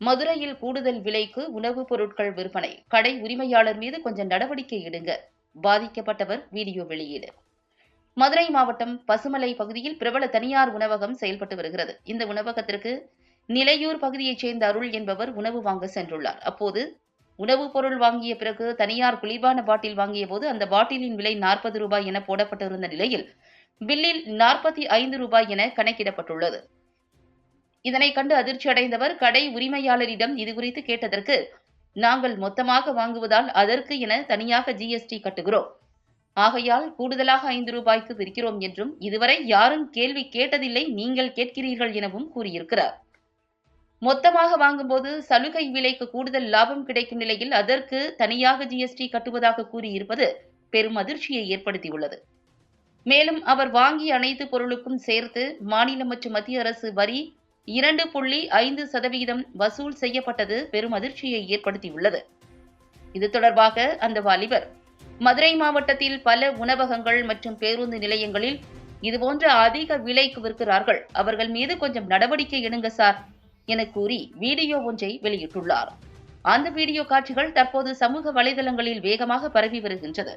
மதுரையில் கூடுதல் விலைக்கு உணவுப் பொருட்கள் விற்பனை. கடை உரிமையாளர் மீது கொஞ்சம் நடவடிக்கை எடுங்க. பாதிக்கப்பட்டவர் வீடியோ வெளியீடு. மதுரை மாவட்டம் பசுமலை பகுதியில் பிரபல தனியார் உணவகம் செயல்பட்டு வருகிறது. இந்த உணவகத்திற்கு நிலையூர் பகுதியைச் சேர்ந்த அருள் என்பவர் உணவு வாங்க சென்றுள்ளார். அப்போது உணவுப் பொருள் வாங்கிய பிறகு தனியார் குளிர்பான பாட்டில் வாங்கிய போது அந்த பாட்டிலின் விலை நாற்பது ரூபாய் என போடப்பட்டிருந்த நிலையில் பில்லில் நாற்பத்தி ஐந்து ரூபாய் என கணக்கிடப்பட்டுள்ளது. இதனை கண்டு அதிர்ச்சியடைந்தவர் கடை உரிமையாளரிடம் இதுகுறித்து கேட்டதற்கு நாங்கள் மொத்தமாக வாங்குவதால் அதற்கு என தனியாக ஜிஎஸ்டி கட்டுகிறோம். ஆகையால் கூடுதலாக ஐந்து ரூபாய்க்கு விற்கிறோம் என்றும் இதுவரை யாரும் கேள்வி கேட்டதில்லை நீங்கள் கேட்கிறீர்கள் எனவும் கூறியிருக்கிறார். மொத்தமாக வாங்கும்போது சலுகை விலைக்கு கூடுதல் லாபம் கிடைக்கும் நிலையில் அதற்கு தனியாக ஜிஎஸ்டி கட்டுவதாக கூறியிருப்பது பெரும் அதிர்ச்சியை ஏற்படுத்தியுள்ளது. மேலும் அவர் வாங்கிய அனைத்து பொருளுக்கும் சேர்த்து மாநில மற்றும் மத்திய அரசு வரி இரண்டு புள்ளி ஐந்து சதவிகிதம் வசூல் செய்யப்பட்டது பெரும் அதிர்ச்சியை ஏற்படுத்தியுள்ளது. இது தொடர்பாக அந்த வாலிபர் மதுரை மாவட்டத்தில் பல உணவகங்கள் மற்றும் பேருந்து நிலையங்களில் இதுபோன்ற அதிக விலைக்கு விற்கிறார்கள் அவர்கள் மீது கொஞ்சம் நடவடிக்கை எடுங்க சார் என கூறி வீடியோ ஒன்றை வெளியிட்டுள்ளார். அந்த வீடியோ காட்சிகள் தற்போது சமூக வலைதளங்களில் வேகமாக பரவி வருகின்றது.